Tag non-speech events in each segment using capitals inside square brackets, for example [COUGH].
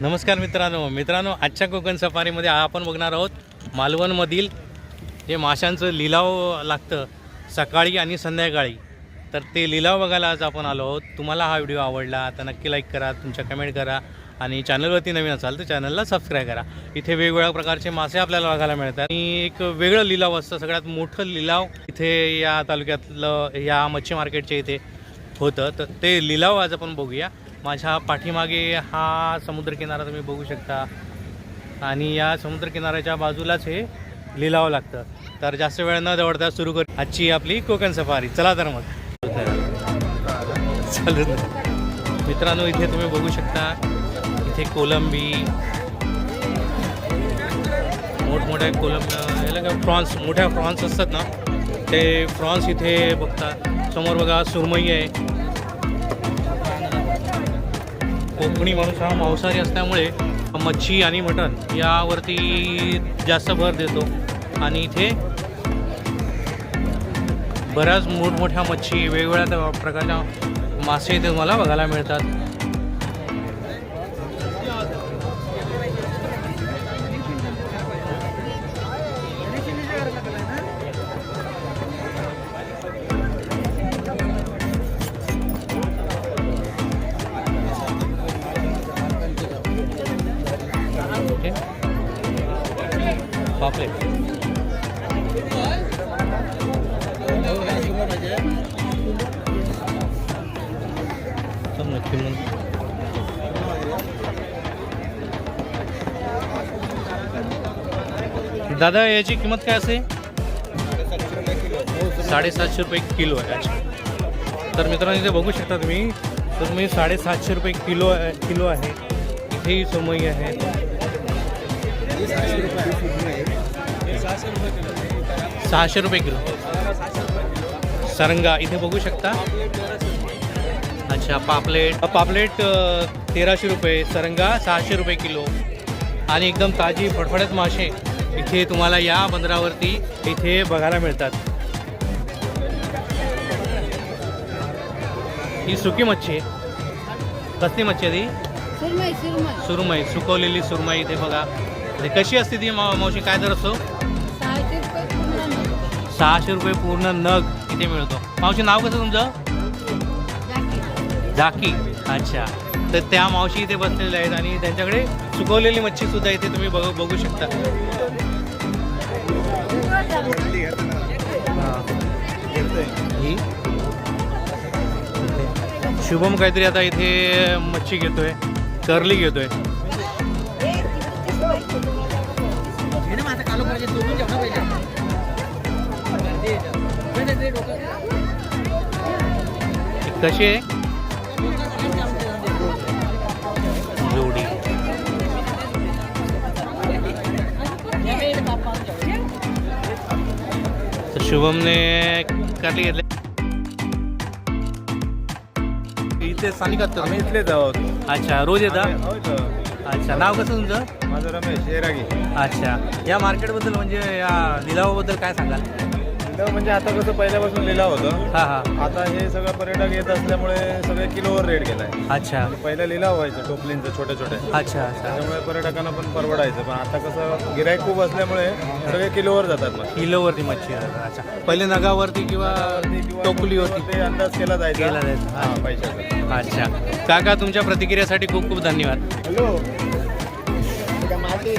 नमस्कार मित्रांनो. मित्रांनो आजच्या कोकण सफारीमध्ये आपण बघणार आहोत मालवणमधील जे माशांचं लिलाव लागतं सकाळी आणि संध्याकाळी. तर ते लिलाव बघायला आज आपण आलो आहोत. तुम्हाला हा व्हिडिओ आवडला तर नक्की लाईक करा तुमच्या कमेंट करा आणि चॅनलवरती नवीन असाल तर चॅनलला सबस्क्राईब करा. इथे वेगवेगळ्या प्रकारचे मासे आपल्याला बघायला मिळतात आणि एक वेगळं लिलाव असतं सगळ्यात मोठं लिलाव इथे या तालुक्यातलं या मच्छी मार्केटच्या इथे होतं. तर ते लिलाव आज आपण बघूया. माझ्या पाठीमागे हा समुद्रकिनारा तुम्ही बघू शकता. आणि या समुद्रकिनाऱ्याच्या बाजूलाच हे लिलावं लागतं. तर जास्त वेळ न दवडता सुरू कर आजची आपली कोकण सफारी. चला तर मग. चालू मित्रांनो इथे तुम्ही बघू शकता. इथे कोलंबी. मोठमोठ्या कोलंब याला काय प्रॉन्स मोठ्या प्रॉन्स असतात ना ते प्रॉन्स इथे बघता समोर बघा सुरमई आहे. कोकणी माणूस हा मांसाहारी असल्यामुळे मच्छी आणि मटण यावरती जास्त भर देतो. आणि इथे बऱ्याच मोठमोठ्या मच्छी वेगवेगळ्या प्रकारच्या मासे इथे तुम्हाला बघायला मिळतात. पापलेट नक्की दादा याची किंमत काय असेल? साडेसातशे रुपये किलो आहे. अच्छा तर मित्रांनो इथे बघू शकता तुम्ही. तर तुम्ही साडेसातशे रुपये किलो किलो आहे. इथेही समई आहे. सहाशे रुपये किलो. सरंगा इथे बघू शकता? अच्छा पापलेट. पापलेट तेराशे रुपये सरंगा सहाशे रुपये किलो. आणि एकदम ताजी फडफडत मासे इथे तुम्हाला या बंदरावरती इथे बघायला मिळतात. ही सुकी मच्छी आहे. कसली मच्छी आहे ती? सुरमई सुरमई. सुरमई सुकवलेली सुरमई इथे बघा. ते कशी असते ती मा मावशी? काय दर असतो? सहाशे रुपये पूर्ण नग. सहाशे रुपये पूर्ण नग इथे मिळतो. मावशी नाव कसं तुमचं? जाकी. झाकी अच्छा. तर त्या मावशी इथे बसलेल्या आहेत आणि त्यांच्याकडे सुकवलेली मच्छी सुद्धा इथे तुम्ही बघ बघू शकता. ही. शुभम काहीतरी आता इथे मच्छी घेतोय. करली घेतोय. कशी आहे. जोडी. तर शुभमने काढली घेतले. इथे स्थानिक आम्ही? इथलेच आहोत. अच्छा रोज येता? होय तर. अच्छा नाव कसं तुमचं? माझं रमेश येरागी अच्छा. या मार्केटबद्दल म्हणजे या लिलावाबद्दल काय सांगाल? लिलाव म्हणजे आता कसं पहिल्यापासून लिलाव होतं. हां हां. आता हे सगळं पर्यटक येत असल्यामुळे सगळे किलोवर रेट गेलाय. अच्छा. पहिला लिलाव व्हायचं टोपलींचं छोटे छोटे अच्छा अच्छा. त्यामुळे पर्यटकांना पण परवडायचं. पण आता कसं गिराईक खूप असल्यामुळे सगळे किलोवर जातात मग. किलोवरती मच्छी आहे. अच्छा. पहिले नगावरती किंवा टोपली होती ते अंदाज केला जायचा. केला जायचा. हा, पैशाचा. अच्छा. काका तुमच्या प्रतिक्रियासाठी खूप खूप धन्यवाद. हॅलो.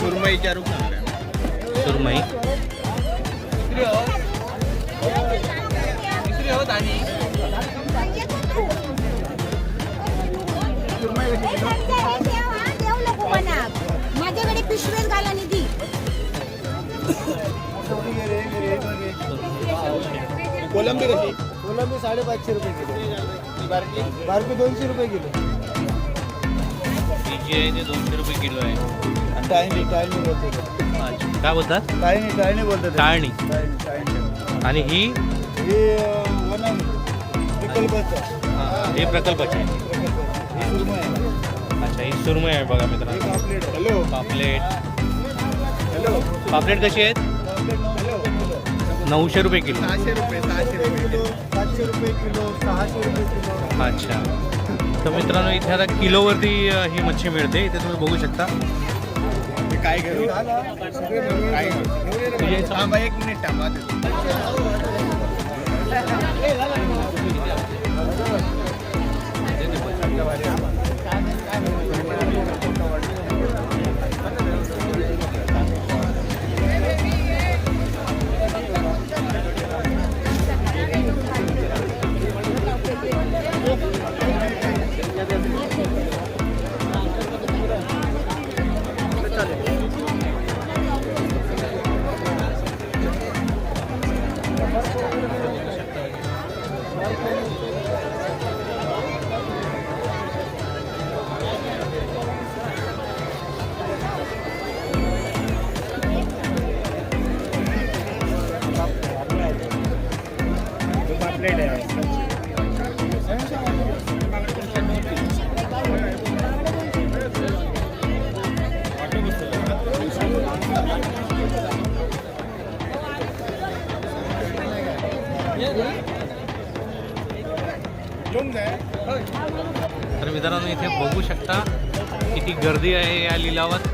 सुरमईच्या रूप सुरमई माझ्याकडे पिशवेच घाला निधी. कोलंबी कशी? कोलंबी साडेपाचशे रुपये किलो. बारकी? बारकी दोनशे रुपये किलो. ही जी आहे ते दोनशे रुपये किलो आहे. टाळणी टाळणी बोलतो अच्छा. काय बोलतात? टाळणी टाळणी बोलतात टाळणी. टाळणी टाळणी. आणि ही? हे वनम प्रकल्पाचं. हा, हे प्रकल्पाची आहे. हे सुरमई आहे. अच्छा ही सुरमई आहे बघा मित्रांनो. पापलेट हॅलो पापलेट. हॅलो पापलेट कशी आहेत? हॅलो नऊशे रुपये किलो. सहाशे रुपये सहाशे रुपये किलो. सातशे रुपये किलो सहाशे रुपये किलो. अच्छा. तर मित्रांनो इथे आता किलोवरती अ, ही मच्छी मिळते. इथे तुम्ही बघू शकता. काय काय घेऊ? थांबा एक मिनिट थांबा. शकता किती गर्दी आहे या लिलावात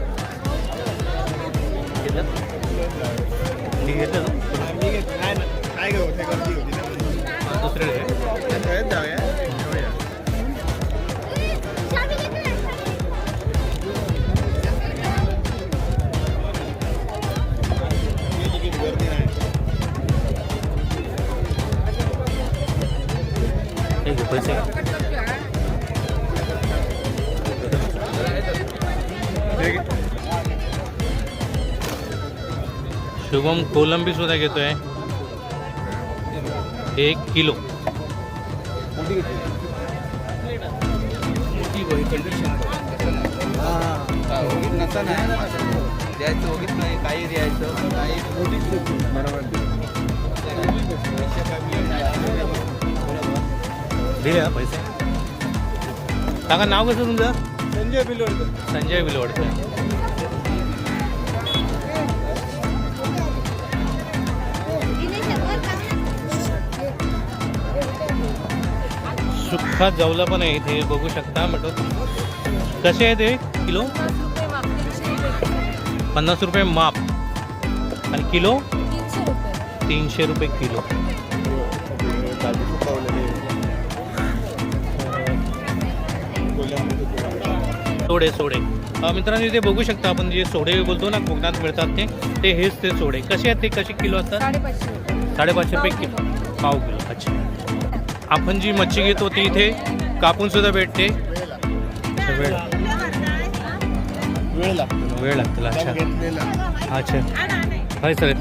घेतलं? काय गर्दी दुसरे जाऊया गर्दी पैसे शुभम कोलंबी सुद्धा घेतोय। एक किलो। द्यायचं वगैरे नाही काही द्यायचं काही ना पैसे. काका नाव कसं तुमचं? संजय बिलोडकर. संजय बिलवडकर सुक्का जवला पण आहे इथे बघू शकता म्हटलं कसे आहे ते? किलो? पन्नास रुपये माप. आणि किलो? तीनशे रुपये. तीनशे रुपये किलो. सोडे सोडे. मित्रांनो इथे बघू शकता आपण जे सोडे बोलतो ना कोकणात मिळतात ते. ते हेच ते सोडे. कसे आहेत ते? कसे किलो असतात साडेपाचशे रुपये. किलो. पाव किलो. अच्छा. आपण जी मच्छी घेतो ती इथे कापून सुद्धा भेटते. वेळ वेळ लागतो वेळ लागतील अच्छा. अच्छा. Hi sir.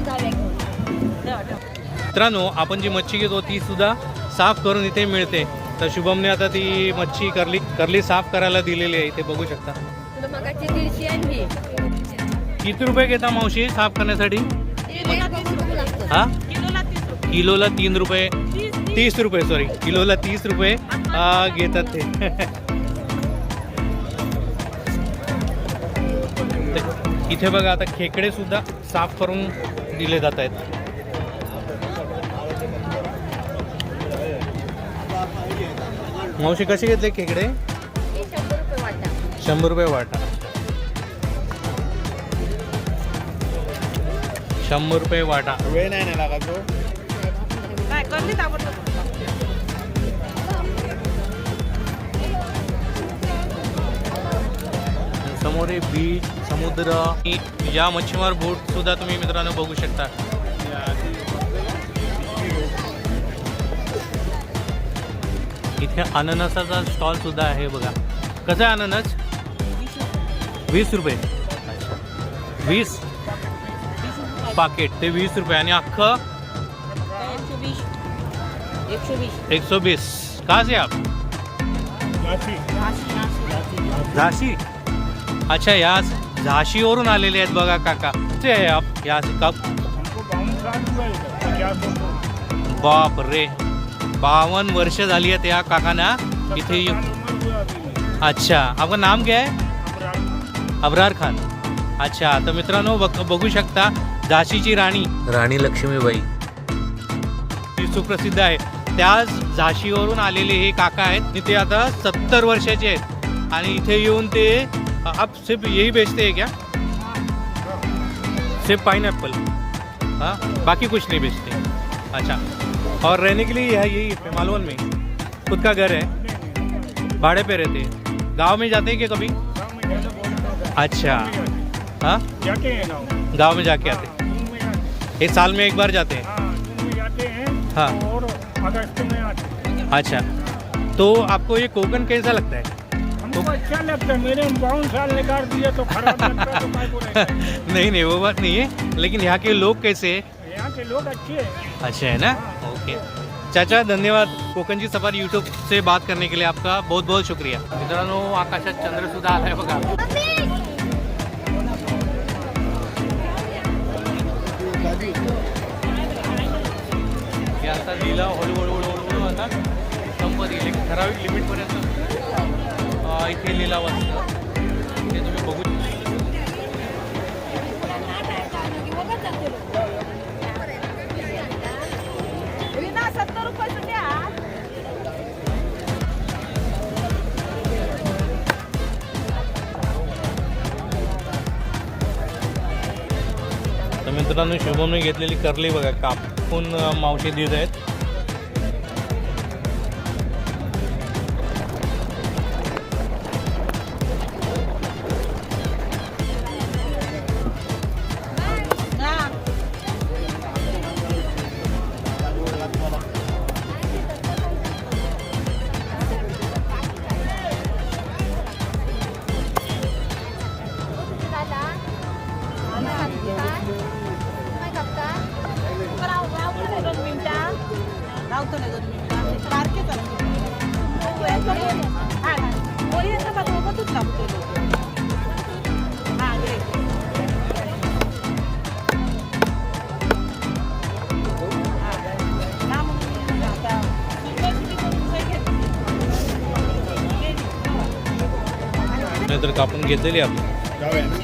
मित्रांनो आपण जी मच्छी घेतो ती सुद्धा साफ करून इथे मिळते. तर शुभमने आता ती मच्छी करली करली साफ करायला दिलेली आहे. इथे बघू शकता. किती रुपये घेता मावशी साफ करण्यासाठी? हा? किलोला तीन रुपये. तीस रुपये सॉरी किलोला तीस रुपये आ, घेतात ते- [LAUGHS] इथे बघा आता खेकडे सुद्धा साफ करून दिले जात आहेत. मावशी कसे घेतले खेकडे? शंभर रुपये वाटा. शंभर रुपये वाटा. शंभर रुपये वाटा. वेळ नाही ना लागत तो समोर हे बीच समुद्र या मच्छीमार बोट सुद्धा तुम्ही मित्रांनो बघू शकता. इथे अननसाचा स्टॉल सुद्धा आहे बघा. कसं आहे अननस? वीस रुपये. अच्छा वीस पाकिट ते वीस रुपये. आणि अख्खं? एकशे वीस. एकशे एक सौ बीस कहाँ से आप? झाशी. अच्छा या झाशीवरून आलेले आहेत बघा काका. ते आहे आप या कप बाप रे बावन वर्ष झाली आहेत या काकांना. इथे अच्छा. आपका नाम क्या है अबरार खान. अच्छा. तर मित्रांनो बघ बघू शकता झाशीची राणी. राणी लक्ष्मीबाई. सुप्रसिद्ध आहे. त्याच झाशीवरून आलेले हे काका आहेत. आणि ते आता सत्तर वर्षाचे आहेत. आणि इथे येऊन ते आप सिर्फ यही बेचते हैं क्या? सिर्फ पाइन एप्पल हाँ? बाकी कुछ नहीं बेचते. अच्छा. और रहने के लिए यह यही मालवन में। खुद का घर है। भाड़े पे रहते हैं। गाँव में जाते हैं क्या कभी? अच्छा। हाँ? गाँव गाँव में जाके आते हैं। एक साल में एक बार जाते हैं। हाँ। अगस्त में आते अच्छा। तो आपको ये कोकन कैसा लगता है? हमको अच्छा लगता है। मेरे बावन साल निकाल दिए तो खराब लगता है तो [LAUGHS] नहीं नहीं वो बात नहीं है। लेकिन यहाँ के लोग कैसे हैं? यहाँ के लोग अच्छे हैं। अच्छा है ना? ओके चाचा धन्यवाद कोकणची सफारी यूट्यूब से बात करने के लिए आपका बहुत बहुत शुक्रिया। मित्रांनो आकाशात चंद्र सुद्धा आलाय बघा। हे आता लिला हळूहळू हळूहळू आता संपत येईल एक ठराविक लिमिटपर्यंत इथे लिलाव असतं ते तुम्ही बघू मित्रांनो शुभमने घेतलेली करली बघा कापून मावशी देत आहेत. लावतो ना दोन मिनिटं बारके पोळी असं बघ बघतच लागतो हां घे हां मग आता नाहीतर कापून घेतलेली आपण जाऊया